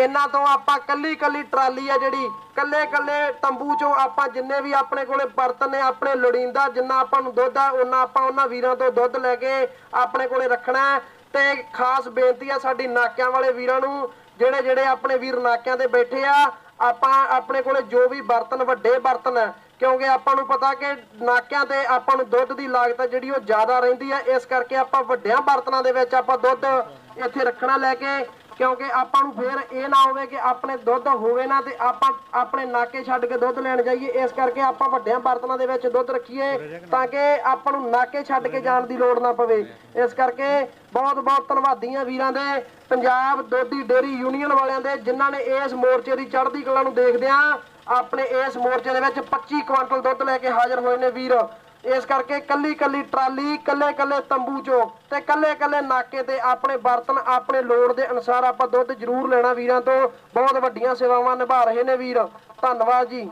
ਇਹਨਾਂ ਤੋਂ ਆਪਾਂ ਕੱਲੀ ਕੱਲੀ ਟਰਾਲੀ ਆ ਜਿਹੜੀ ਕੱਲੇ ਕੱਲੇ ਤੰਬੂ ਚੋਂ ਆਪਾਂ ਜਿੰਨੇ ਵੀ ਆਪਣੇ ਕੋਲੇ ਬਰਤਨ ਨੇ, ਆਪਣੇ ਲੋੜੀਂਦਾ ਜਿੰਨਾ ਆਪਾਂ ਨੂੰ ਦੁੱਧ ਆ, ਉਹਨਾਂ ਆਪਾਂ ਉਹਨਾਂ ਵੀਰਾਂ ਤੋਂ ਦੁੱਧ ਲੈ ਕੇ ਆਪਣੇ ਕੋਲੇ ਰੱਖਣਾ ਹੈ। ਤੇ ਖਾਸ ਬੇਨਤੀ ਆ ਸਾਡੀ ਨਾਕਿਆਂ ਵਾਲੇ ਵੀਰਾਂ ਨੂੰ, ਜਿਹੜੇ ਜਿਹੜੇ ਆਪਣੇ ਵੀਰ ਨਾਕਿਆਂ ਤੇ ਬੈਠੇ ਆ, ਆਪਾਂ ਆਪਣੇ ਕੋਲੇ ਜੋ ਵੀ ਬਰਤਨ, ਵੱਡੇ ਬਰਤਨ ਹੈ ਕਿਉਂਕਿ ਆਪਾਂ ਨੂੰ ਪਤਾ ਕਿ ਨਾਕਿਆਂ ਤੇ ਆਪਾਂ ਨੂੰ ਦੁੱਧ ਦੀ ਲਾਗਤ ਜਿਹੜੀ ਉਹ ਜ਼ਿਆਦਾ ਰਹਿੰਦੀ ਹੈ ਇਸ ਕਰਕੇ ਆਪਾਂ ਵੱਡਿਆਂ ਬਰਤਨਾਂ ਦੇ ਵਿੱਚ ਆਪਾਂ ਦੁੱਧ ਇੱਥੇ ਰੱਖਣਾ ਲੈ ਕੇ ਕਿਉਂਕਿ ਆਪਾਂ ਨੂੰ ਫੇਰ ਇਹ ਨਾ ਹੋਵੇ ਕਿ ਆਪਣੇ ਦੁੱਧ ਹੋਵੇ ਨਾ ਤੇ ਆਪਾਂ ਆਪਣੇ ਨਾਕੇ ਛੱਡ ਕੇ ਦੁੱਧ ਲੈਣ ਜਾਈਏ। ਇਸ ਕਰਕੇ ਆਪਾਂ ਵੱਡਿਆਂ ਬਰਤਨਾਂ ਦੇ ਵਿੱਚ ਦੁੱਧ ਰੱਖੀਏ ਤਾਂ ਕਿ ਆਪਾਂ ਨੂੰ ਨਾਕੇ ਛੱਡ ਕੇ ਜਾਣ ਦੀ ਲੋੜ ਨਾ ਪਵੇ। ਇਸ ਕਰਕੇ ਬਹੁਤ ਬਹੁਤ ਧੰਨਵਾਦੀ ਹਾਂ ਵੀਰਾਂ ਦੇ, ਪੰਜਾਬ ਦੋਧੀ ਡੇਰੀ ਯੂਨੀਅਨ ਵਾਲਿਆਂ ਦੇ, ਜਿਨ੍ਹਾਂ ਨੇ ਇਸ ਮੋਰਚੇ ਦੀ ਚੜ੍ਹਦੀ ਕਲਾ ਨੂੰ ਦੇਖਦਿਆਂ ਆਪਣੇ ਇਸ ਮੋਰਚੇ ਦੇ ਵਿੱਚ 25 ਕੁਇੰਟਲ ਦੁੱਧ ਲੈ ਕੇ ਹਾਜ਼ਰ ਹੋਏ ਨੇ ਵੀਰ। ਇਸ ਕਰਕੇ ਕੱਲੀ ਕੱਲੀ ਟਰਾਲੀ, ਕੱਲੇ ਕੱਲੇ ਤੰਬੂ ਚੋਂ ਤੇ ਕੱਲੇ ਕੱਲੇ ਨਾਕੇ ਤੇ ਆਪਣੇ ਬਰਤਨ, ਆਪਣੇ ਲੋੜ ਦੇ ਅਨੁਸਾਰ ਆਪਾਂ ਦੁੱਧ ਜ਼ਰੂਰ ਲੈਣਾ ਵੀਰਾਂ ਤੋਂ। ਬਹੁਤ ਵੱਡੀਆਂ ਸੇਵਾਵਾਂ ਨਿਭਾ ਰਹੇ ਨੇ ਵੀਰ। ਧੰਨਵਾਦ ਜੀ।